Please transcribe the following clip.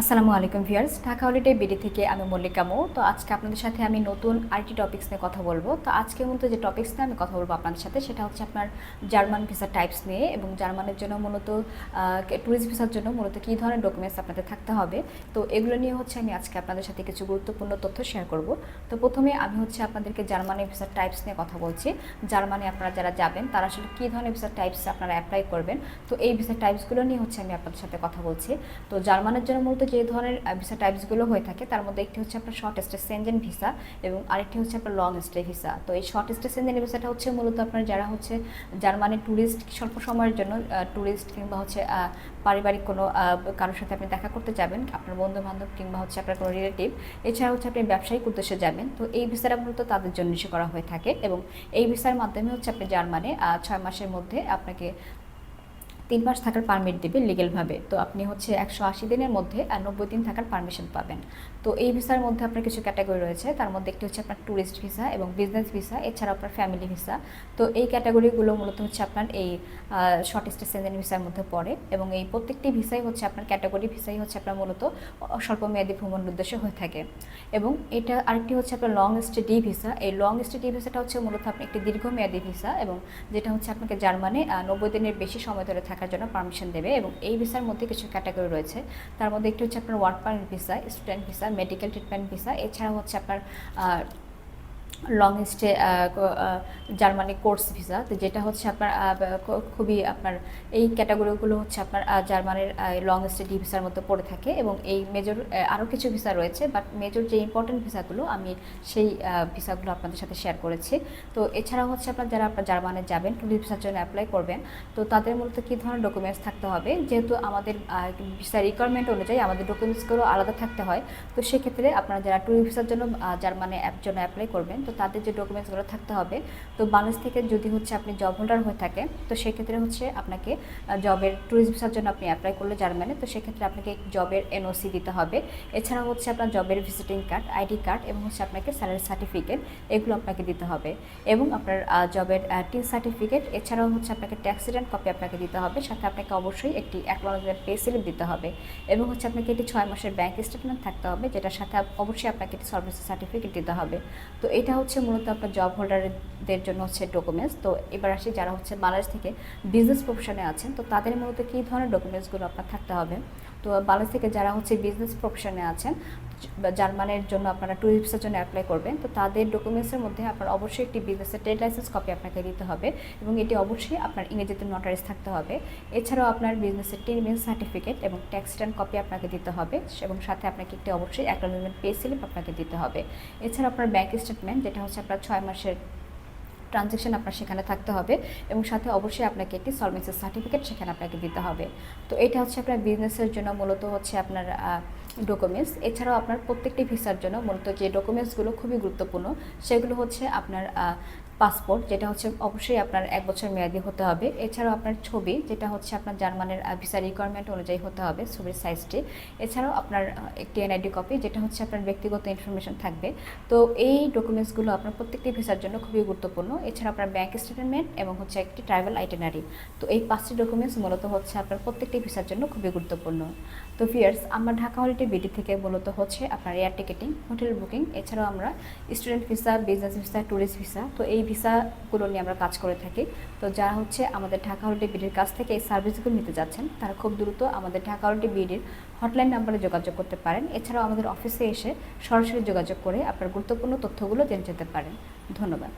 আসসালামু আলাইকুম viewers, Dhaka holiday BD থেকে আমি মল্লিকা মৌ। তো আজকে আপনাদের সাথে আমি নতুন আইটি টপিক্স নিয়ে কথা বলব। তো আজকের মধ্যে যে টপিক্স নিয়ে আমি কথা বলব আপনাদের সাথে, সেটা হচ্ছে আপনার জার্মান ভিসা টাইপস নিয়ে এবং জার্মানের জন্য মূলত ট্যুরিস্ট ভিসার জন্য মূলত কী ধরনের ডকুমেন্টস আপনাদের থাকতে হবে। তো এগুলো নিয়ে হচ্ছে আমি আজকে আপনাদের সাথে কিছু গুরুত্বপূর্ণ তথ্য শেয়ার করব। তো প্রথমে আমি হচ্ছে আপনাদেরকে জার্মানের ভিসার টাইপস নিয়ে কথা বলছি। জার্মানি আপনারা যারা যাবেন, তারা আসলে কী ধরনের ভিসার টাইপস আপনারা অ্যাপ্লাই করবেন। তো এই ভিসার টাইপসগুলো নিয়ে হচ্ছে আমি আপনাদের সাথে কথা বলছি। তো জার্মানের জন্য মূলত যে ধরনের ভিসা টাইপসগুলো হয়ে থাকে, তার মধ্যে একটি হচ্ছে আপনার শর্ট স্টে সেনজেন ভিসা এবং আরেকটি হচ্ছে আপনার লং স্টে ভিসা তো এই শর্ট স্টে সেনজেন ভিসাটা হচ্ছে মূলত আপনার যারা হচ্ছে জার্মানি ট্যুরিস্ট স্বল্প সময়ের জন্য ট্যুরিস্ট কিংবা হচ্ছে পারিবারিক কোনো কারোর সাথে আপনি দেখা করতে যাবেন, আপনার বন্ধু বান্ধব কিংবা হচ্ছে আপনার কোনো রিলেটিভ এছাড়া হচ্ছে আপনি ব্যবসায়িক উদ্দেশ্যে যাবেন, তো এই ভিসাটা মূলত তাদের জন্য করা হয়ে থাকে এবং এই ভিসার মাধ্যমে হচ্ছে আপনি জার্মানে ছয় মাসের মধ্যে আপনাকে তিন মাস থাকার পারমিট দেবে লিগেলভাবে তো আপনি হচ্ছে একশো আশি দিনের মধ্যে আর নব্বই দিন থাকার পারমিশন পাবেন। তো এই ভিসার মধ্যে আপনার কিছু ক্যাটাগরি রয়েছে। তার মধ্যে একটি হচ্ছে আপনার ট্যুরিস্ট ভিসা এবং বিজনেস ভিসা এছাড়াও আপনার ফ্যামিলি ভিসা তো এই ক্যাটাগরিগুলো মূলত হচ্ছে আপনার এই শর্ট স্টে সেজেন ভিসার মধ্যে পড়ে এবং এই প্রত্যেকটি ভিসাই হচ্ছে আপনার ক্যাটাগরি ভিসাই হচ্ছে আপনার মূলত স্বল্প মেয়াদী ভ্রমণ উদ্দেশ্যে হয়ে থাকে। এবং এটা আরেকটি হচ্ছে আপনার লং স্টে ডি ভিসা এই লং স্টে ডি ভিসাটা হচ্ছে মূলত আপনি একটি দীর্ঘমেয়াদী ভিসা এবং যেটা হচ্ছে আপনাকে জার্মানে নব্বই দিনের বেশি সময় ধরে থাকার জন্য পারমিশন দেবে এবং এই ভিসার মধ্যে কিছু ক্যাটাগরি রয়েছে। তার মধ্যে একটি হচ্ছে আপনার work permit visa student visa medical treatment visa এছাড়াও হচ্ছে আপনার long stay Germany course visa তো যেটা হচ্ছে আপনার খুবই আপনার, এই ক্যাটাগরিগুলো হচ্ছে আপনার জার্মানির লং স্টে ডি ভিসার মধ্যে পড়ে থাকে এবং এই মেজর আরও কিছু ভিসা রয়েছে বাট মেজর যে ইম্পর্টেন্ট ভিসাগুলো আমি সেই ভিসাগুলো আপনাদের সাথে শেয়ার করেছি। তো এছাড়াও হচ্ছে আপনার যারা আপনার জার্মানে যাবেন টুরিস্ট ভিসার জন্য অ্যাপ্লাই করবেন, তো তাদের মূলত কী ধরনের ডকুমেন্টস থাকতে হবে? যেহেতু আমাদের ভিসা রিকোয়ারমেন্ট অনুযায়ী আমাদের ডকুমেন্টসগুলো আলাদা থাকতে হয়, তো সেক্ষেত্রে আপনারা যারা ট্যুরিস্ট ভিসার জন্য জার্মানে অ্যাপ জন্য অ্যাপ্লাই করবেন, তো তাদের যে ডকুমেন্টসগুলো থাকতে হবে। তো বাংলাদেশ থেকে যদি হচ্ছে আপনি জব হোল্ডার হয়ে থাকেন, তো সেক্ষেত্রে হচ্ছে আপনাকে জবের ট্যুরিস্ট ভিসার জন্য আপনি অ্যাপ্লাই করলে জার্মানে তো সেক্ষেত্রে আপনাকে জবের এনওসি দিতে হবে। এছাড়াও হচ্ছে আপনার জবের ভিজিটিং কার্ড আইডি কার্ড এবং হচ্ছে আপনাকে স্যালারি সার্টিফিকেট এগুলো আপনাকে দিতে হবে। এবং আপনার জবের টিন সার্টিফিকেট এছাড়াও হচ্ছে আপনাকে ট্যাক্স রিটার্ন কপি আপনাকে দিতে হবে, সাথে আপনাকে অবশ্যই একটি অ্যাকনোলজমেন্ট পে স্লিপ দিতে হবে। এবং হচ্ছে আপনাকে একটি ছয় মাসের ব্যাংক স্টেটমেন্ট থাকতে হবে, যেটার সাথে অবশ্যই আপনাকে একটি সার্ভিস সার্টিফিকেট দিতে হবে। তো এটা হচ্ছে মূলত আপনার জব হোল্ডারদের জন্য হচ্ছে ডকুমেন্টস তো এবার আসি যারা হচ্ছে বাংলাদেশ থেকে বিজনেস প্রফেশনে আছেন, তো তাদের মূলত কী ধরনের ডকুমেন্টসগুলো আপনার থাকতে হবে? তো বাংলাদেশ থেকে যারা হচ্ছে বিজনেস প্রফেশনে আছেন জার্মানের জন্য আপনারা ট্যুরিস্টের জন্য অ্যাপ্লাই করবেন, তো তাদের ডকুমেন্টসের মধ্যে আপনার অবশ্যই একটি বিজনেসের ট্রেড লাইসেন্স কপি আপনাকে দিতে হবে এবং এটি অবশ্যই আপনার ইংরেজিতে নোটারিস থাকতে হবে। এছাড়াও আপনার বিজনেসের টেন সার্টিফিকেট এবং ট্যাক্স রিটার্ন কপি আপনাকে দিতে হবে এবং সাথে আপনাকে একটি অবশ্যই অ্যাকনোলজমেন্ট পে স্লিপ আপনাকে দিতে হবে। এছাড়া আপনার ব্যাংক স্টেটমেন্ট যেটা হচ্ছে আপনার ছয় মাসের ট্রানজ্যাকশন আপনার সেখানে থাকতে হবে এবং সাথে অবশ্যই আপনাকে একটি সলভেন্সি সার্টিফিকেট সেখানে আপনাকে দিতে হবে। তো এটা হচ্ছে আপনার বিজনেসের জন্য মূলত হচ্ছে আপনার ডকুমেন্টস এছাড়াও আপনার প্রত্যেকটি ভিসার জন্য মূলত যে ডকুমেন্টসগুলো খুবই গুরুত্বপূর্ণ, সেগুলো হচ্ছে আপনার পাসপোর্ট, যেটা হচ্ছে অবশ্যই আপনার এক বছর মেয়াদি হতে হবে। এছাড়াও আপনার ছবি, যেটা হচ্ছে আপনার জার্মানের ভিসা রিকোয়ারমেন্ট অনুযায়ী হতে হবে ছবির সাইজটি এছাড়াও আপনার একটি এনআইডি কপি যেটা হচ্ছে আপনার ব্যক্তিগত ইনফরমেশন থাকবে। তো এই ডকুমেন্টসগুলো আপনার প্রত্যেকটি ভিসার জন্য খুবই গুরুত্বপূর্ণ। এছাড়া আপনার ব্যাংক স্টেটমেন্ট এবং হচ্ছে একটি ট্রাভেল আইটেনারি তো এই পাঁচটি ডকুমেন্টস মূলত হচ্ছে আপনার প্রত্যেকটি ভিসার জন্য খুবই গুরুত্বপূর্ণ। তো ফিয়ার্স আমরা ঢাকা হলিডে বিডি থেকে মূলত হচ্ছে আপনার এয়ার টিকেটিং হোটেল বুকিং এছাড়াও আমরা student visa business visa tourist visa তো এই ভিসাগুলো নিয়ে আমরা কাজ করে থাকি। তো যারা হচ্ছে আমাদের ঢাকা হলিডে বিডির কাছ থেকে এই সার্ভিসগুলো নিতে যাচ্ছেন, তারা খুব দ্রুত আমাদের ঢাকা হলিডে বিডির হটলাইন নাম্বারে যোগাযোগ করতে পারেন। এছাড়াও আমাদের অফিসে এসে সরাসরি যোগাযোগ করে আপনার গুরুত্বপূর্ণ তথ্যগুলো জেনে যেতে পারেন। ধন্যবাদ।